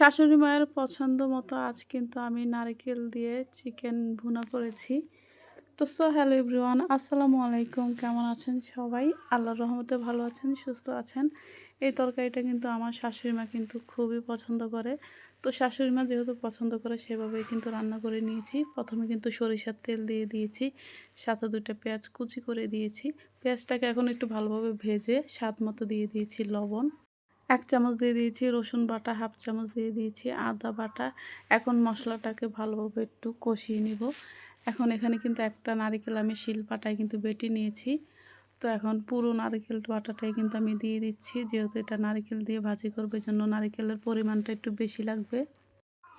শাশুড়ি মায়ের পছন্দ মতো আজ কিন্তু আমি নারকেল দিয়ে চিকেন ভুনা করেছি। তো সো হ্যালো এভরিওয়ান আসসালামু আলাইকুম। কেমন আছেন সবাই? আল্লাহর রহমতে ভালো আছেন, সুস্থ আছেন। এই তরকারিটা কিন্তু আমার শাশুড়ি মা কিন্তু খুবই পছন্দ করে। তো শাশুড়ি মা যেহেতু পছন্দ করে, সেভাবেই কিন্তু রান্না করে নিয়েছি। প্রথমে কিন্তু সরিষার তেল দিয়ে দিয়েছি, সাথে দুটো পেঁয়াজ কুচি করে দিয়েছি। পেঁয়াজটাকে এখন একটু ভালোভাবে ভেজে স্বাদ মতো দিয়ে দিয়েছি লবণ। এক চামচ দিয়ে দিয়েছি রসুন বাটা, হাফ চামচ দিয়ে দিয়েছি আদা বাটা। এখন মশলাটাকে ভালোভাবে একটু কষিয়ে নিব। এখন এখানে কিন্তু একটা নারিকেল আমি শিল বাটায় কিন্তু বেটে নিয়েছি। তো এখন পুরো নারিকেল বাটাটাই কিন্তু আমি দিয়ে দিচ্ছি। যেহেতু এটা নারিকেল দিয়ে ভাজি করবে জন্য নারিকেলের পরিমাণটা একটু বেশি লাগবে।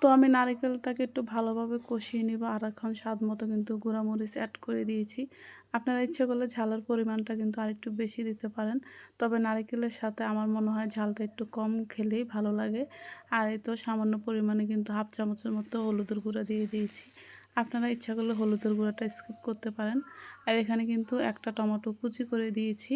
তো আমি নারিকেলটাকে একটু ভালোভাবে কষিয়ে নিব। আর এখন স্বাদ মতো কিন্তু গুঁড়ামরিচ অ্যাড করে দিয়েছি। আপনারা ইচ্ছে করলে ঝালের পরিমাণটা কিন্তু আরেকটু বেশি দিতে পারেন। তবে নারিকেলের সাথে আমার মনে হয় ঝালটা একটু কম খেলেই ভালো লাগে। আর এই তো সামান্য পরিমাণে কিন্তু হাফ চামচের মতো হলুদের গুঁড়া দিয়ে দিয়েছি। আপনারা ইচ্ছা করলে হলুদের গুঁড়াটা স্কিপ করতে পারেন। আর এখানে কিন্তু একটা টমেটো কুচি করে দিয়েছি।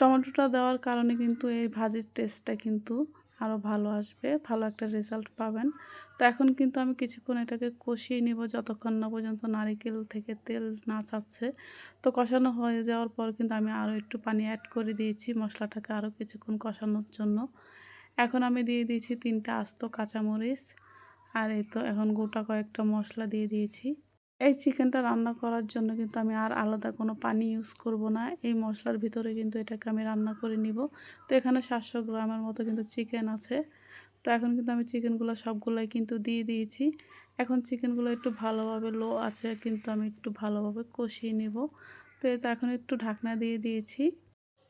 টমেটোটা দেওয়ার কারণে কিন্তু এই ভাজির টেস্টটা কিন্তু আরও ভালো আসবে, ভালো একটা রেজাল্ট পাবেন। তো এখন কিন্তু আমি কিছুক্ষণ এটাকে কষিয়ে নিব যতক্ষণ না পর্যন্ত নারিকেল থেকে তেল না চাচ্ছে তো কষানো হয়ে যাওয়ার পর কিন্তু আমি আরও একটু পানি অ্যাড করে দিয়েছি মশলাটাকে আরও কিছুক্ষণ কষানোর জন্য। এখন আমি দিয়ে দিয়েছি তিনটা আস্ত কাঁচামরিচ। আর এই তো এখন গোটা কয়েকটা মশলা দিয়ে দিয়েছি। এই চিকেনটা রান্না করার জন্য কিন্তু আমি আর আলাদা কোনো পানি ইউজ করব না। এই মশলার ভিতরে কিন্তু এটাকে আমি রান্না করে নিব। তো এখানে সাতশো গ্রামের মতো কিন্তু চিকেন আছে। তো এখন কিন্তু আমি চিকেনগুলো সবগুলোই কিন্তু দিয়ে দিয়েছি। এখন চিকেনগুলো একটু ভালোভাবে লো আছে, কিন্তু আমি একটু ভালোভাবে কষিয়ে নিব। তো এটা এখন একটু ঢাকনা দিয়ে দিয়েছি।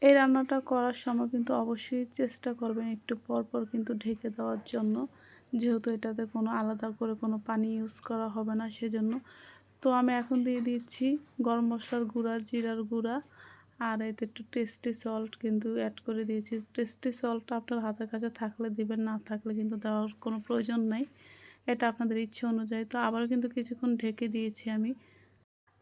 এই রান্নাটা করার সময় কিন্তু অবশ্যই চেষ্টা করবেন একটু পরপর কিন্তু ঢেকে দেওয়ার জন্য। যেহেতু এটাতে কোনো আলাদা করে কোনো পানি ইউজ করা হবে না সেজন্য। তো আমি এখন দিয়ে দিচ্ছি গরম মশলার গুঁড়া, জিরার গুঁড়া আর এতে একটু টেস্টি সল্ট কিন্তু অ্যাড করে দিয়েছি। টেস্টি সল্টটা আপনার হাতের কাছে থাকলে দিবেন, না থাকলে কিন্তু দেওয়ার কোনো প্রয়োজন নেই। এটা আপনাদের ইচ্ছে অনুযায়ী। তো আবারও কিন্তু কিছুক্ষণ ঢেকে দিয়েছি আমি।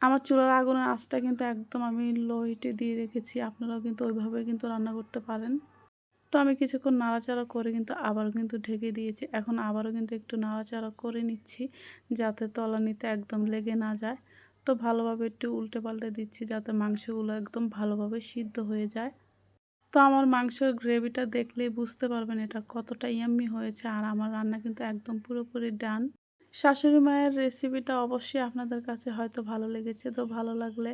আমার চুলার আগুনের আঁচটা কিন্তু একদম আমি লো হিটে দিয়ে রেখেছি। আপনারাও কিন্তু ওইভাবে কিন্তু রান্না করতে পারেন। তো আমি কিছুক্ষণ নাড়াচাড়া করে কিন্তু আবারও কিন্তু ঢেকে দিয়েছি। এখন আবারও কিন্তু একটু নাড়াচাড়া করে নিচ্ছি যাতে তলানিতে একদম লেগে না যায়। তো ভালোভাবে একটু উল্টে পাল্টে দিচ্ছি যাতে মাংসগুলো একদম ভালোভাবে সিদ্ধ হয়ে যায়। তো আমার মাংসের গ্রেভিটা দেখলেই বুঝতে পারবেন এটা কতটা ইয়াম্মি হয়েছে আর আমার রান্না কিন্তু একদম পুরোপুরি ডান। শাশুড়ি মায়ের রেসিপিটা অবশ্যই আপনাদের কাছে হয়তো ভালো লেগেছে। তো ভালো লাগলে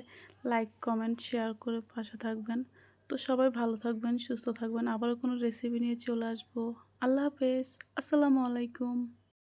লাইক, কমেন্ট, শেয়ার করে পাশে থাকবেন। তো সবাই ভালো থাকবেন, সুস্থ থাকবেন। আবারও কোনো রেসিপি নিয়ে চলে আসব। আল্লাহ হাফেজ। আসসালামু আলাইকুম।